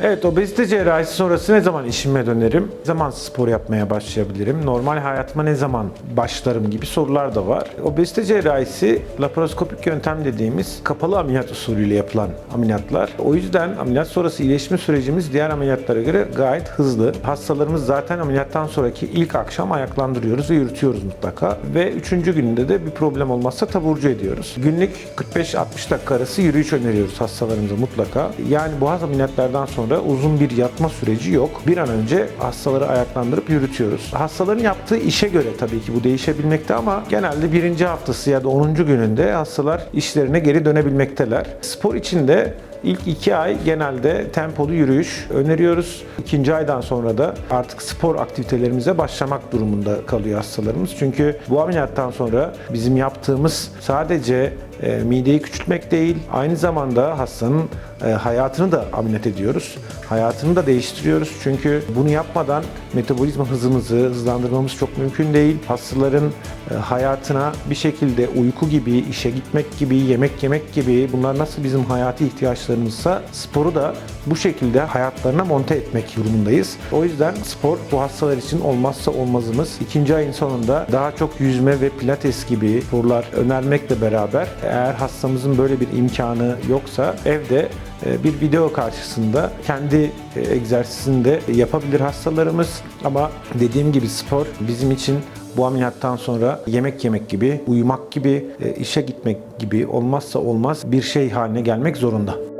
Evet, obezite cerrahisi sonrası ne zaman işime dönerim? Ne zaman spor yapmaya başlayabilirim? Normal hayatıma ne zaman başlarım gibi sorular da var. Obezite cerrahisi laparoskopik yöntem dediğimiz kapalı ameliyat usulüyle yapılan ameliyatlar. O yüzden ameliyat sonrası iyileşme sürecimiz diğer ameliyatlara göre gayet hızlı. Hastalarımız zaten ameliyattan sonraki ilk akşam ayaklandırıyoruz ve yürütüyoruz mutlaka. Ve üçüncü günde de bir problem olmazsa taburcu ediyoruz. Günlük 45-60 dakika arası yürüyüş öneriyoruz hastalarımıza mutlaka. Yani bu ameliyatlardan sonra uzun bir yatma süreci yok. Bir an önce hastaları ayaklandırıp yürütüyoruz. Hastaların yaptığı işe göre tabii ki bu değişebilmekte ama genelde birinci haftası ya da 10. gününde hastalar işlerine geri dönebilmekteler. Spor için de İlk iki ay genelde tempolu yürüyüş öneriyoruz. İkinci aydan sonra da artık spor aktivitelerimize başlamak durumunda kalıyor hastalarımız. Çünkü bu ameliyattan sonra bizim yaptığımız sadece e, mideyi küçültmek değil, aynı zamanda hastanın hayatını da ameliyat ediyoruz. Hayatını da değiştiriyoruz. Çünkü bunu yapmadan metabolizma hızımızı hızlandırmamız çok mümkün değil. Hastaların e, hayatına bir şekilde uyku gibi, işe gitmek gibi, yemek yemek gibi bunlar nasıl bizim hayati ihtiyaçlarımızsa sporu da bu şekilde hayatlarına monte etmek durumundayız. O yüzden spor bu hastalar için olmazsa olmazımız. İkinci ayın sonunda daha çok yüzme ve pilates gibi sporlar önermekle beraber eğer hastamızın böyle bir imkanı yoksa evde e, bir video karşısında kendi e, egzersizini de yapabilir hastalarımız. Ama dediğim gibi spor bizim için bu ameliyattan sonra yemek yemek gibi, uyumak gibi, e, işe gitmek gibi olmazsa olmaz bir şey haline gelmek zorunda.